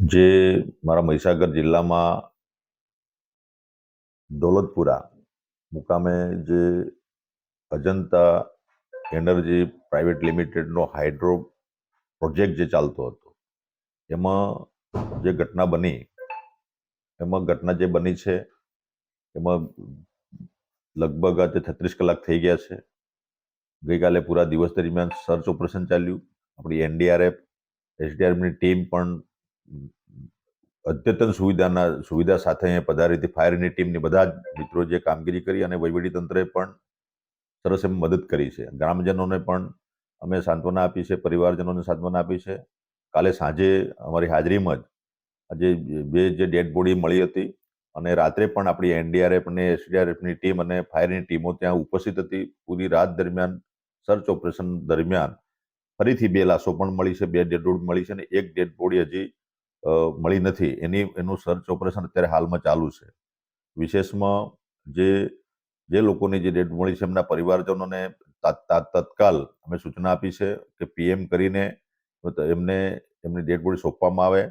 જે મારા મહીસાગર જિલ્લામાં દોલતપુરા મુકામે જે અજંતા એનર્જી પ્રાઇવેટ લિમિટેડનો હાઇડ્રો પ્રોજેક્ટ જે ચાલતો હતો, એમાં જે ઘટના બની, એમાં ઘટના જે બની છે, એમાં લગભગ આજે છત્રીસ કલાક થઈ ગયા છે. ગઈકાલે પૂરા દિવસ દરમિયાન સર્ચ ઓપરેશન ચાલ્યું. આપણી એનડીઆરએફ, એસડીઆરએફની ટીમ પણ અદ્યતન સુવિધાના, સુવિધા સાથે અહીંયા પધારી હતી. ફાયરની ટીમની બધા જ મિત્રો જે કામગીરી કરી અને વહીવટીતંત્રે પણ સરસ એમ મદદ કરી છે. ગ્રામજનોને પણ અમે સાંત્વના આપી છે, પરિવારજનોને સાંત્વના આપી છે. કાલે સાંજે અમારી હાજરીમાં જ આજે બે જે ડેડ બોડી મળી હતી અને રાત્રે પણ આપણી એનડીઆરએફ અને એસડીઆરએફની ટીમ અને ફાયરની ટીમો ત્યાં ઉપસ્થિત હતી. પૂરી રાત દરમિયાન સર્ચ ઓપરેશન દરમિયાન ફરીથી બે લાશો પણ મળી છે, બે ડેડ બોડી મળી છે અને એક ડેડ બોડી હજી મળી નથી. એની, એનું સર્ચ ઓપરેશન અત્યારે હાલમાં ચાલુ છે. વિશેષમાં જે જે લોકોની જે ડેડ મળી છે, એમના પરિવારજનોને તાત- તાત- તત્કાલ અમે સૂચના આપી છે કે પીએમ કરીને એમને, એમની ડેડ બોડી સોંપવામાં આવે.